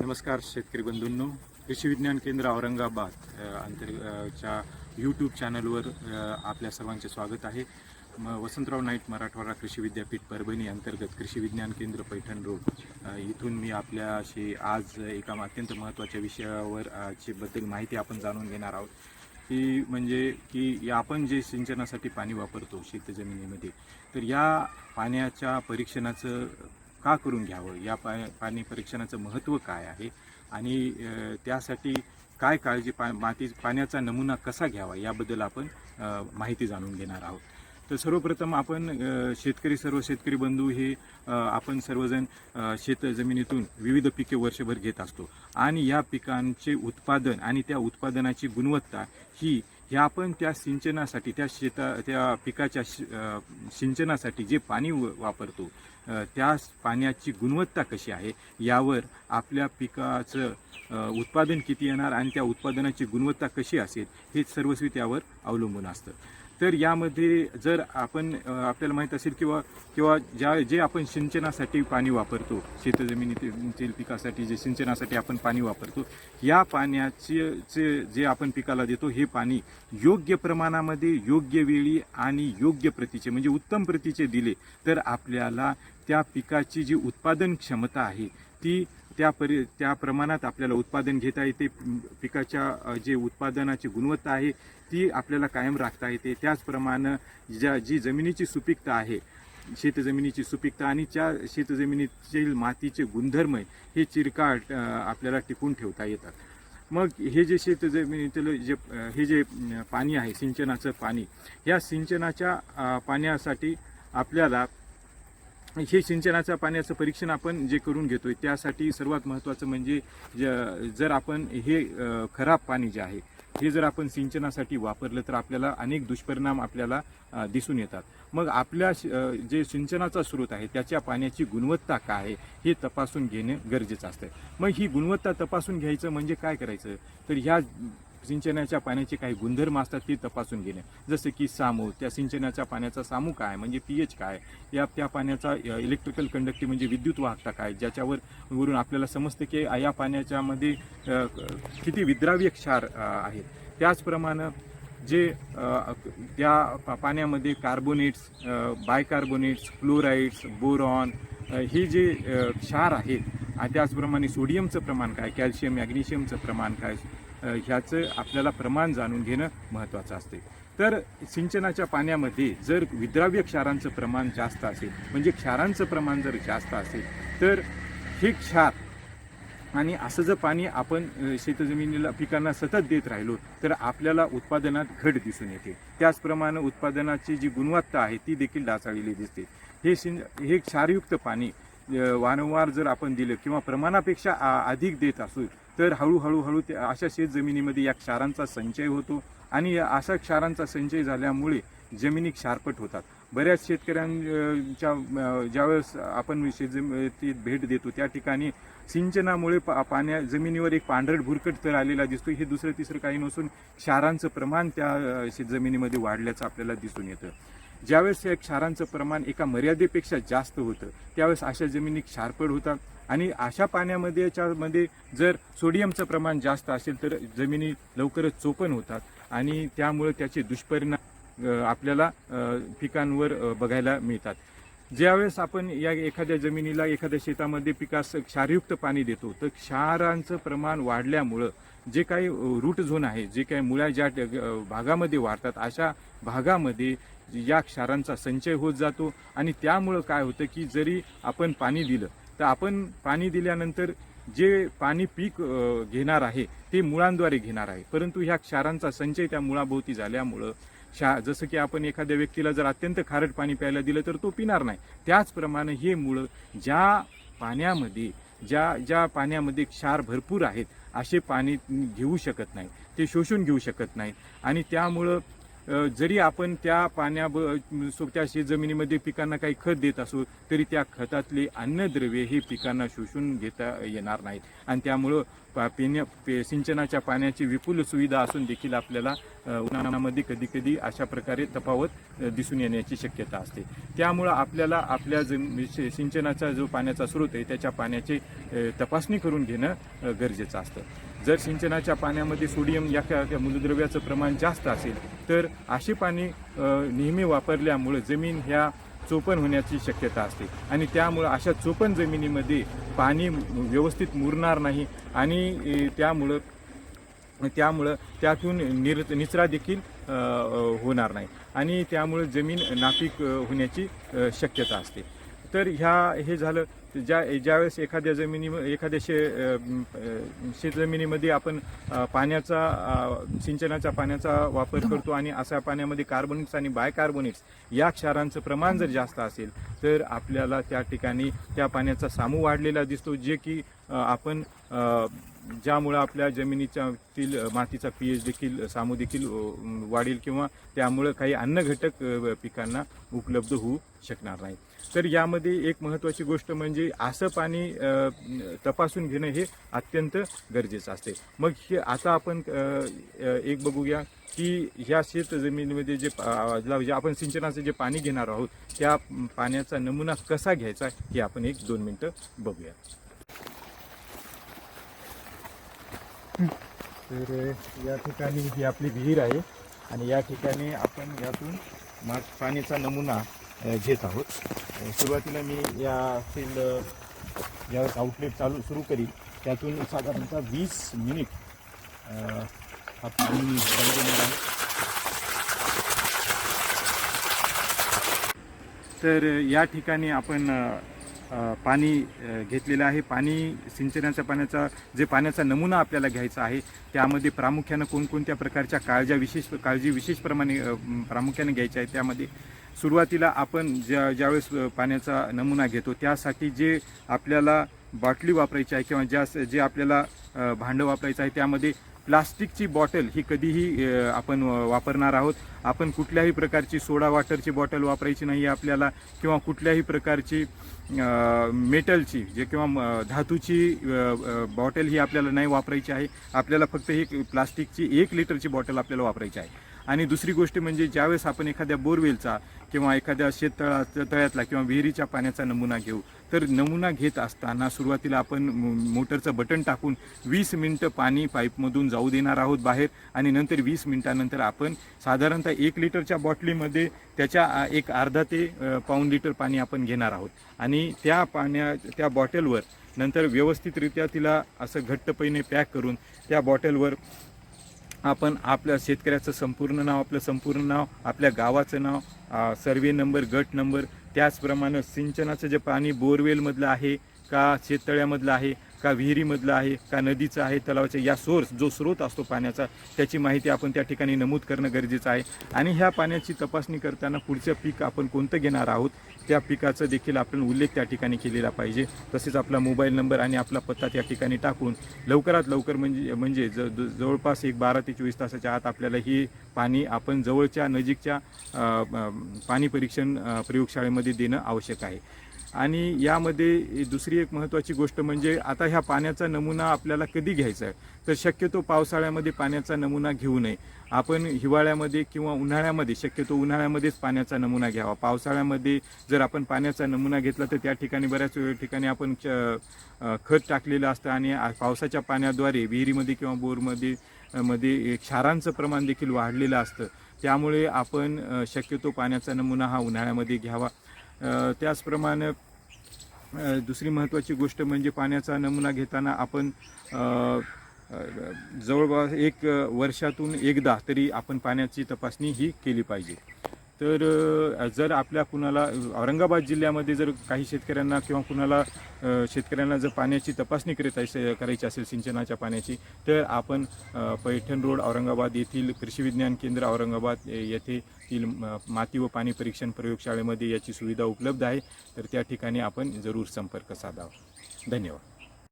नमस्कार शेतकरी बंधूंनो. कृषी विज्ञान केंद्र औरंगाबाद अ, अंतर्गतच्या यूट्यूब चॅनलवर आपल्या सर्वांचे स्वागत आहे. म वसंतराव नाईक मराठवाडा कृषी विद्यापीठ परभणी अंतर्गत कृषी विज्ञान केंद्र पैठण रोड. इथून मी आपल्याशी आज एका अत्यंत महत्त्वाच्या विषयावर ची बद्दल माहिती आपण जाणून घेणार आहोत. की म्हणजे की या आपण जे सिंचनासाठी पाणी वापरतो शेतजमिनीमध्ये तर या पाण्याच्या परीक्षणाचं का करून घ्यावं? या पा पाणी परीक्षणाचं महत्त्व काय आहे? आणि त्यासाठी काय काळजी पा माती पाण्याचा नमुना कसा घ्यावा? याबद्दल आपण माहिती जाणून घेणार आहोत. तर सर्वप्रथम आपण शेतकरी सर्व शेतकरी बंधू हे आपण सर्वजण शेतजमिनीतून शेत जमिनीतून विविध पिके वर्षभर घेत असतो. आणि या पिकांचे उत्पादन आणि त्या उत्पादनाची गुणवत्ता ही ह्या आपण त्या सिंचनासाठी त्या शेता त्या पिकाच्या शि- सिंचनासाठी जे पाणी व- वापरतो त्या पाण्याची गुणवत्ता कशी आहे? यावर आपल्या पिकाचं उत्पादन किती येणार आणि त्या उत्पादनाची गुणवत्ता कशी असेल? हे सर्वस्वी त्यावर अवलंबून असतं. तर यामध्ये जर आपण आपल्याला माहीत असेल किंवा किंवा ज्या जे आपण सिंचनासाठी पाणी वापरतो शेतजमिनीतील पिकासाठी जे सिंचनासाठी आपण पाणी वापरतो या पाण्याचे जे आपण पिकाला देतो हे पाणी योग्य प्रमाणामध्ये योग्य वेळी आणि योग्य प्रतीचे म्हणजे उत्तम प्रतीचे दिले तर आपल्याला त्या पिकाची जी उत्पादन क्षमता आहे ती त्या परि त्या प्रमाणात आपल्याला उत्पादन घेता येते. पिकाच्या जे उत्पादनाची गुणवत्ता आहे ती आपल्याला कायम राखता येते. त्याचप्रमाणे ज्या जी जमिनीची सुपीकता आहे शेतजमिनीची सुपीकता आणि त्या शेतजमिनीतील मातीचे गुणधर्म हे चिरकाळ आपल्याला टिकून ठेवता येतात. मग हे जे शेतजमिनीतील जे हे जे पाणी आहे सिंचनाचं पाणी या सिंचनाच्या पाण्यासाठी आपल्याला हे सिंचनाच्या पाण्याचं परीक्षण आपण जे करून घेतो आहे त्यासाठी सर्वात महत्त्वाचं म्हणजे ज- जर आपण हे खराब पाणी जे आहे हे जर आपण सिंचनासाठी वापरलं तर आपल्याला अनेक दुष्परिणाम आपल्याला दिसून येतात. मग आपल्या जे सिंचनाचा स्रोत आहे त्याच्या पाण्याची गुणवत्ता काय आहे हे तपासून घेणे गरजेचं असतं. मग ही गुणवत्ता तपासून घ्यायचं म्हणजे काय करायचं? तर ह्या सिंचनाच्या पाण्याचे काही गुणधर्म असतात ते तपासून घेणे. जसं की सामू त्या सिंचनाच्या पाण्याचा सामू काय? म्हणजे पी एच काय? या त्या पाण्याचा इलेक्ट्रिकल कंडक्टिव्ह म्हणजे विद्युत वाहकता काय? ज्याच्यावर वरून आपल्याला समजतं की या पाण्याच्यामध्ये किती विद्राव्य क्षार आहेत. त्याचप्रमाणे जे त्या पाण्यामध्ये कार्बोनेट्स बायकार्बोनेट्स क्लोराईड्स बोरॉन हे जे क्षार आहेत आणि त्याचप्रमाणे सोडियमचं प्रमाण काय? कॅल्शियम मॅग्नेशियमचं प्रमाण काय? ह्याचं आपल्याला प्रमाण जाणून घेणं महत्त्वाचं असते. तर सिंचनाच्या पाण्यामध्ये जर विद्राव्य क्षारांचं प्रमाण जास्त असेल म्हणजे क्षारांचं प्रमाण जर जास्त असेल तर हे क्षार आणि असं जर पाणी आपण शेतजमिनीला पिकांना सतत देत राहिलो तर आपल्याला उत्पादनात घट दिसून येते. त्याचप्रमाणे उत्पादनाची जी गुणवत्ता आहे ती देखील डासाळलेली दिसते. हे सिं हे क्षारयुक्त पाणी वारंवार जर आपण दिलं किंवा प्रमाणापेक्षा आ- अधिक देत असू तर हळूहळू हळू ते अशा शेतजमिनीमध्ये या क्षारांचा संचय होतो आणि या अशा क्षारांचा संचय झाल्यामुळे जमिनी क्षारपट होतात. बऱ्याच शेतकऱ्यांच्या ज्यावेळेस आपण शेतजमिनीत भेट देतो त्या ठिकाणी सिंचनामुळे पा पाण्या जमिनीवर एक पांढरट भुरकट तर आलेला दिसतो. हे दुसरं तिसरं काही नसून क्षारांचं प्रमाण त्या शेतजमिनीमध्ये वाढल्याचं आपल्याला दिसून येतं. ज्यावेळेस या क्षारांचं प्रमाण एका मर्यादेपेक्षा जास्त होतं त्यावेळेस अशा जमिनी क्षारपड होतात आणि अशा पाण्यामध्ये याच्यामध्ये जर सोडियमचं प्रमाण जास्त असेल तर जमिनी लवकरच चोपण होतात. आणि त्यामुळे त्याचे दुष्परिणाम आपल्याला पिकांवर बघायला मिळतात. ज्यावेळेस आपण या एखाद्या जमिनीला एखाद्या शेतामध्ये पिकास क्षारयुक्त पाणी देतो तर क्षारांचं प्रमाण वाढल्यामुळं जे काही रूट झोन आहे जे काही मुळ्या ज्या भागामध्ये वाढतात अशा भागामध्ये या क्षारांचा संचय होत जातो आणि त्यामुळं काय होतं की जरी आपण पाणी दिलं तर आपण पाणी दिल्यानंतर जे पाणी पीक घेणार आहे ते मुळांद्वारे घेणार आहे. परंतु ह्या क्षारांचा संचय त्या मुळाभोवती झाल्यामुळं शा जसं की आपण एखाद्या व्यक्तीला जर अत्यंत खारट पाणी प्यायला दिलं तर तो पिणार नाही. त्याचप्रमाणे हे मुळं ज्या पाण्यामध्ये ज्या ज्या पाण्यामध्ये क्षार भरपूर आहेत असे पाणी घेऊ शकत नाही. ते शोषून घेऊ शकत नाहीत आणि त्यामुळं जरी आपण त्या पाण्या त्या शेत जमिनीमध्ये पिकांना काही खत देत असू तरी त्या खतातले अन्नद्रव्ये ही पिकांना शोषून घेता येणार नाहीत. आणि त्यामुळं पा पिण्या पे सिंचनाच्या पाण्याची विपुल सुविधा असून देखील आपल्याला उन्हाळ्यामध्ये कधी कधी अशा प्रकारे तफावत दिसून येण्याची शक्यता असते. त्यामुळं आपल्याला आपल्या जम सिंचनाचा जो पाण्याचा स्रोत आहे त्याच्या पाण्याची तपासणी करून घेणं गरजेचं असतं. जर सिंचनाच्या पाण्यामध्ये सोडियम या मूलद्रव्याचं प्रमाण जास्त असेल तर अशी पाणी नेहमी वापरल्यामुळं जमीन ह्या चोपण होण्याची शक्यता असते. आणि त्यामुळं अशा चोपण जमिनीमध्ये पाणी व्यवस्थित मुरणार नाही आणि त्यामुळं त्यामुळं त्यातून निर निचरा देखील होणार नाही. आणि त्यामुळं जमीन नापीक होण्याची शक्यता असते. तर ह्या हे झालं ज्या ज्यावेळेस एखाद्या जमिनी एखाद्या शे शेतजमिनीमध्ये आपण पाण्याचा सिंचनाच्या पाण्याचा वापर करतो आणि अशा पाण्यामध्ये कार्बोनिक्स आणि बायकार्बोनिक्स या क्षारांचं प्रमाण जर जास्त असेल तर आपल्याला त्या ठिकाणी त्या पाण्याचा सामू वाढलेला दिसतो जे की आपण ज्यामुळं आपल्या जमिनीच्या तील मातीचा पी एच देखील सामू देखील वाढेल किंवा त्यामुळं काही अन्नघटक घटक पिकांना उपलब्ध होऊ शकणार नाही. तर यामध्ये एक महत्त्वाची गोष्ट म्हणजे असं पाणी तपासून घेणं हे अत्यंत गरजेचं असते. मग हे आता आपण एक बघूया की ह्या शेत जमिनीमध्ये जे जे आपण सिंचनाचं जे पाणी घेणार आहोत त्या पाण्याचा नमुना कसा घ्यायचा हे आपण एक दोन मिनटं बघूया. तर या ठिकाणी ही आपली विहीर आहे आणि या ठिकाणी आपण यातून मा पाण्याचा नमुना घेत आहोत. सुरुवातीला मी या फील्ड या आउटलेट चालू सुरू करीन. त्यातून साधारणतः वीस मिनिट हा पाणी देणार आहे. तर या ठिकाणी आपण पाणी घेतलेलं आहे. पाणी सिंचनाच्या पाण्याचा जे पाण्याचा नमुना आपल्याला घ्यायचा आहे त्यामध्ये प्रामुख्यानं कोणकोणत्या प्रकारच्या काळज्या विशेष काळजी विशेषप्रमाणे प्रामुख्याने घ्यायची आहे त्यामध्ये सुरुवातीला आपण ज्या ज्यावेळेस पाण्याचा नमुना घेतो त्यासाठी जे आपल्याला बाटली वापरायची आहे किंवा ज्या जे आपल्याला भांडं वापरायचं आहे त्यामध्ये प्लास्टिकची बॉटल ही कधीही आपण वापरणार आहोत. आपण कुठल्याही प्रकारची सोडा वॉटरची बॉटल वापरायची नाही आपल्याला किंवा कुठल्याही प्रकारची मेटलची जे किंवा म, धातूची बॉटल ही आपल्याला नाही वापरायची आहे. आपल्याला फक्त ही प्लास्टिकची एक लिटरची बॉटल आपल्याला वापरायची आहे. आणि दुसरी गोष्ट म्हणजे ज्यावेळेस आपण एखाद्या बोरवेलचा किंवा एखाद्या शेततळा तळ्यातला किंवा विहिरीच्या पाण्याचा नमुना घेऊ. तर नमुना घेत असताना सुरुवातीला आपण मो- मोटरचं बटन टाकून वीस मिनटं पाणी पाईपमधून जाऊ देणार आहोत बाहेर आणि नंतर वीस मिनटानंतर आपण साधारणतः एक लिटरच्या बॉटलीमध्ये त्याच्या एक अर्धा ते पाऊन पाऊण लिटर पाणी आपण घेणार आहोत. आणि त्या पाण्या त्या बॉटलवर नंतर व्यवस्थितरित्या तिला असं घट्टपैने पॅक करून त्या बॉटलवर आपण आपल्या शेतकऱ्याचं संपूर्ण नाव आपलं संपूर्ण नाव आपल्या गावाचं नाव सर्वे नंबर गट नंबर त्याचप्रमाणे सिंचनाचं जे पाणी बोरवेलमधलं आहे का शेततळ्यामधलं आहे का विहिरीमधलं आहे का नदीचं आहे तलावाचं या सोर्स जो स्रोत असतो पाण्याचा त्याची माहिती आपण त्या ठिकाणी नमूद करणं गरजेचं आहे. आणि ह्या पाण्याची तपासणी करताना पुढचं पीक आपण कोणतं घेणार आहोत त्या पिकाचा देखील आपण उल्लेख त्या ठिकाणी केलेला पाहिजे. तसेच आपला मोबाईल नंबर आणि आपला पत्ता त्या ठिकाणी टाकून लवकरात लवकर म्हणजे म्हणजे ज जवळपास एक बारा ते चोवीस तासाच्या आत आपल्याला ही पाणी आपण जवळच्या नजीकच्या पाणी परीक्षण प्रयोगशाळेमध्ये देणं आवश्यक आहे. आणि यामध्ये दुसरी एक महत्त्वाची गोष्ट म्हणजे आता ह्या पाण्याचा नमुना आपल्याला कधी घ्यायचा आहे? तर शक्यतो पावसाळ्यामध्ये पाण्याचा नमुना घेऊ नये. आपण हिवाळ्यामध्ये किंवा उन्हाळ्यामध्ये शक्यतो उन्हाळ्यामध्येच पाण्याचा नमुना घ्यावा. पावसाळ्यामध्ये जर आपण पाण्याचा नमुना घेतला तर त्या ठिकाणी बऱ्याच वेळ ठिकाणी आपण च- खत टाकलेलं असतं आणि पावसाच्या पाण्याद्वारे विहिरीमध्ये किंवा बोरमध्ये मध्ये क्षारांचं प्रमाण देखील वाढलेलं असतं. त्यामुळे आपण शक्यतो पाण्याचा नमुना हा उन्हाळ्यामध्ये घ्यावा. त्याचप्रमाणे दुसरी महत्त्वाची गोष्ट म्हणजे पाण्याचा नमुना घेताना आपण जवळपास एक वर्षातून एकदा तरी आपण पाण्याची तपासणी ही केली पाहिजे. तर जर आपल्या कुणाला औरंगाबाद जिल्ह्यामध्ये जर काही शेतकऱ्यांना किंवा कुणाला शेतकऱ्यांना जर पाण्याची तपासणी करीत करायची असेल सिंचनाच्या पाण्याची तर आपण पैठण रोड औरंगाबाद येथील कृषी विज्ञान केंद्र औरंगाबाद येथेतील माती व पाणी परीक्षण प्रयोगशाळेमध्ये याची सुविधा उपलब्ध आहे. तर त्या ठिकाणी आपण जरूर संपर्क साधावा. धन्यवाद.